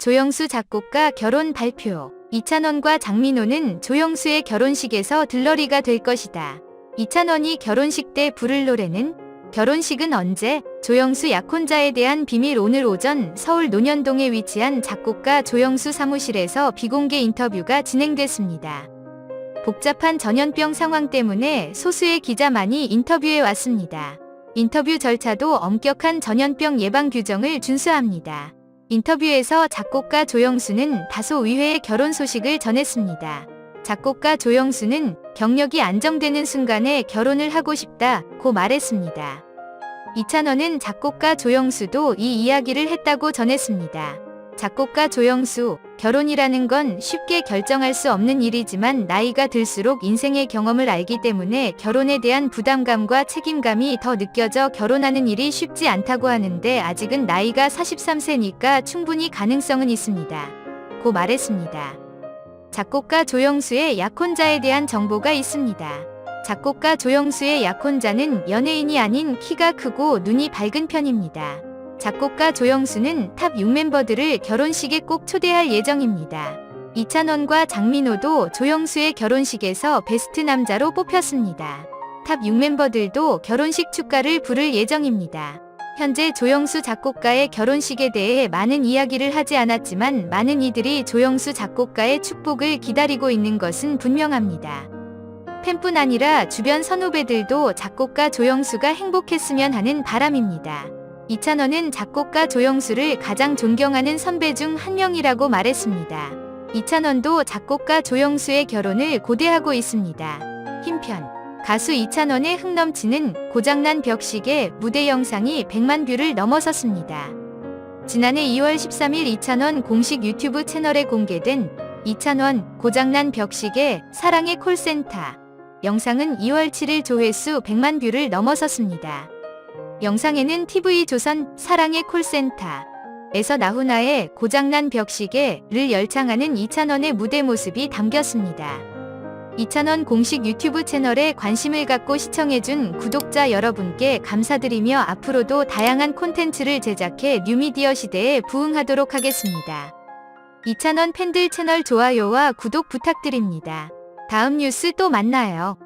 조영수 작곡가 결혼 발표. 이찬원과 장민호는 조영수의 결혼식에서 들러리가 될 것이다. 이찬원이 결혼식 때 부를 노래는 결혼식은 언제? 조영수 약혼자에 대한 비밀 오늘 오전 서울 논현동에 위치한 작곡가 조영수 사무실에서 비공개 인터뷰가 진행됐습니다. 복잡한 전염병 상황 때문에 소수의 기자만이 인터뷰에 왔습니다. 인터뷰 절차도 엄격한 전염병 예방 규정을 준수합니다. 인터뷰에서 작곡가 조영수는 다소 의외의 결혼 소식을 전했습니다. 작곡가 조영수는 경력이 안정되는 순간에 결혼을 하고 싶다고 말했습니다. 이찬원은 작곡가 조영수도 이 이야기를 했다고 전했습니다. 작곡가 조영수, 결혼이라는 건 쉽게 결정할 수 없는 일이지만 나이가 들수록 인생의 경험을 알기 때문에 결혼에 대한 부담감과 책임감이 더 느껴져 결혼하는 일이 쉽지 않다고 하는데 아직은 나이가 43세니까 충분히 가능성은 있습니다. 고 말했습니다. 작곡가 조영수의 약혼자에 대한 정보가 있습니다. 작곡가 조영수의 약혼자는 연예인이 아닌 키가 크고 눈이 밝은 편입니다. 작곡가 조영수는 탑 6멤버들을 결혼식에 꼭 초대할 예정입니다. 이찬원과 장민호도 조영수의 결혼식에서 베스트 남자로 뽑혔습니다. 탑 6멤버들도 결혼식 축가를 부를 예정입니다. 현재 조영수 작곡가의 결혼식에 대해 많은 이야기를 하지 않았지만 많은 이들이 조영수 작곡가의 축복을 기다리고 있는 것은 분명합니다. 팬뿐 아니라 주변 선후배들도 작곡가 조영수가 행복했으면 하는 바람입니다. 이찬원은 작곡가 조영수를 가장 존경하는 선배 중 한 명이라고 말했습니다. 이찬원도 작곡가 조영수의 결혼을 고대하고 있습니다. 힘편 가수 이찬원의 흥 넘치는 고장난 벽식의 무대 영상이 100만 뷰를 넘어섰습니다. 지난해 2월 13일 이찬원 공식 유튜브 채널에 공개된 이찬원 고장난 벽식의 사랑의 콜센터 영상은 2월 7일 조회수 100만 뷰를 넘어섰습니다. 영상에는 TV조선 사랑의 콜센터에서 나훈아의 고장난 벽시계를 열창하는 이찬원의 무대 모습이 담겼습니다. 이찬원 공식 유튜브 채널에 관심을 갖고 시청해준 구독자 여러분께 감사드리며 앞으로도 다양한 콘텐츠를 제작해 뉴미디어 시대에 부응하도록 하겠습니다. 이찬원 팬들 채널 좋아요와 구독 부탁드립니다. 다음 뉴스 또 만나요.